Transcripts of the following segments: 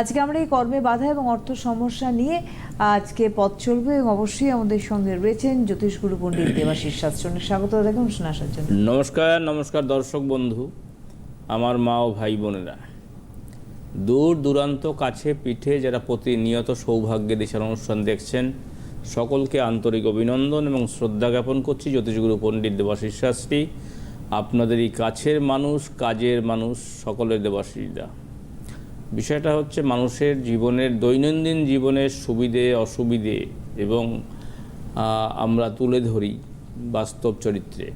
আজকে আমরা এই কর্মে বাধা এবং অর্থ সমস্যা নিয়ে আজকে পথ চলবে এবং অবশ্যই আমাদের সঙ্গে রয়েছেন জ্যোতিষগুরু পণ্ডিত দেবাশিস শাস্ত্রী। অনেক স্বাগত দেখুন আসার জন্য। নমস্কার নমস্কার দর্শক বন্ধু, আমার মা ও ভাই বোনেরা। দূর দূরান্ত, কাছে পিঠে যারা প্রতিনিয়ত সৌভাগ্যে দিশার অনুষ্ঠান দেখছেন, সকলকে আন্তরিক অভিনন্দন এবং শ্রদ্ধা জ্ঞাপন করছি জ্যোতিষগুরু পণ্ডিত দেবাশিস শাস্ত্রী। আপনাদের এই কাছের মানুষ, কাজের মানুষ, সকলের দেবাশিসদা। বিষয়টা হচ্ছে মানুষের জীবনের দৈনন্দিন জীবনের সুবিধে, অসুবিধে এবং আমরা তুলে ধরি বাস্তব চরিত্রে।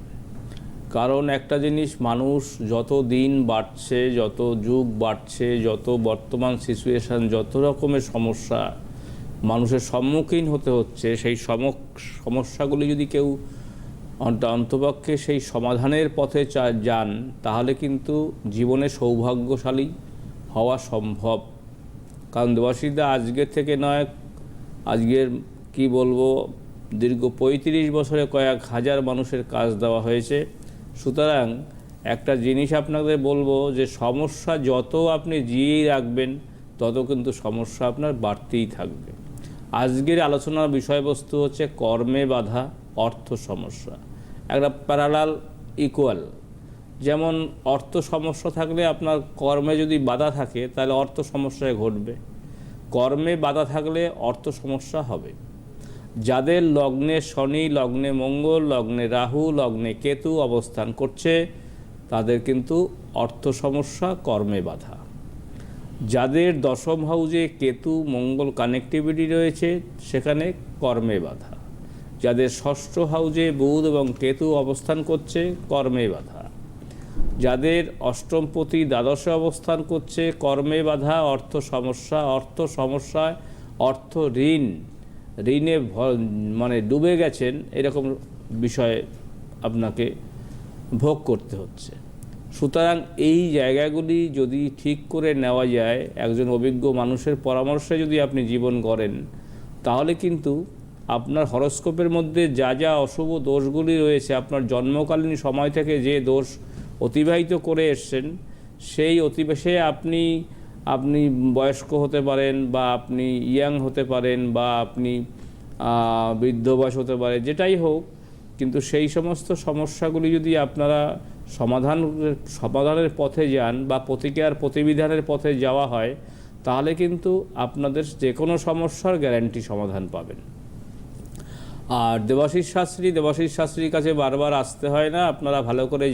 কারণ একটা জিনিস মানুষ যত দিন বাড়ছে, যত যুগ বাড়ছে, যত বর্তমান সিচুয়েশান যত রকমের সমস্যা মানুষের সম্মুখীন হতে হচ্ছে, সেই সমস্যাগুলি যদি কেউ অন্তপক্ষে সেই সমাধানের পথে যান, তাহলে কিন্তু জীবনে সৌভাগ্যশালী হওয়া সম্ভব। কারণ দেবাশিদা আজকের থেকে নয়, আজকের কি বলব, দীর্ঘ পঁয়ত্রিশ বছরে কয়েক হাজার মানুষের কাজ দেওয়া হয়েছে। সুতরাং একটা জিনিস আপনাদের বলব যে, সমস্যা যত আপনি জিয়েই রাখবেন, তত কিন্তু সমস্যা আপনার বাড়তেই থাকবে। আজকের আলোচনার বিষয়বস্তু হচ্ছে কর্মে বাধা, অর্থ সমস্যা। একটা প্যারালাল ইকুয়াল যেমন অর্থ সমস্যা থাকলে আপনার কর্মে যদি বাধা থাকে, তাহলে অর্থ সমস্যায় ঘটবে। কর্মে বাধা থাকলে অর্থ সমস্যা হবে। যাদের লগ্নে শনি, লগ্নে মঙ্গল, লগ্নে রাহু, লগ্নে কেতু অবস্থান করছে, তাদের কিন্তু অর্থ সমস্যা, কর্মে বাধা। যাদের দশম হাউজে কেতু, মঙ্গল কানেক্টিভিটি রয়েছে, সেখানে কর্মে বাধা। যাদের ষষ্ঠ হাউজে বুধ এবং কেতু অবস্থান করছে, কর্মে বাধা। যাদের অষ্টমপতি দ্বাদশে অবস্থান করছে, কর্মে বাধা, অর্থ সমস্যা, অর্থ সমস্যায় অর্থ ঋণ, ঋণে মানে ডুবে গেছেন, এরকম বিষয়ে আপনাকে ভোগ করতে হচ্ছে। সুতরাং এই জায়গাগুলি যদি ঠিক করে নেওয়া যায়, একজন অভিজ্ঞ মানুষের পরামর্শে যদি আপনি জীবন করেন তাহলে কিন্তু আপনার হরস্কোপের মধ্যে যা যা অশুভ দোষগুলি রয়েছে, আপনার জন্মকালীন সময় থেকে যে দোষ অতিবাহিত করে এসছেন, সেই অতিবেশে আপনি আপনি বয়স্ক হতে পারেন বা আপনি ইয়াং হতে পারেন বা আপনি বৃদ্ধ বয়স হতে পারে, যেটাই হোক, কিন্তু সেই সমস্ত সমস্যাগুলি যদি আপনারা সমাধান, সমাধানের পথে যান বা প্রতিক্রিয়ার প্রতিবিধানের পথে যাওয়া হয়, তাহলে কিন্তু আপনাদের যে কোনো সমস্যার গ্যারান্টি সমাধান পাবেন। আর দেবাশিস শাস্ত্রী, দেবাশিস শাস্ত্রীর কাছে বারবার আসতে হয় না, আপনারা ভালো করে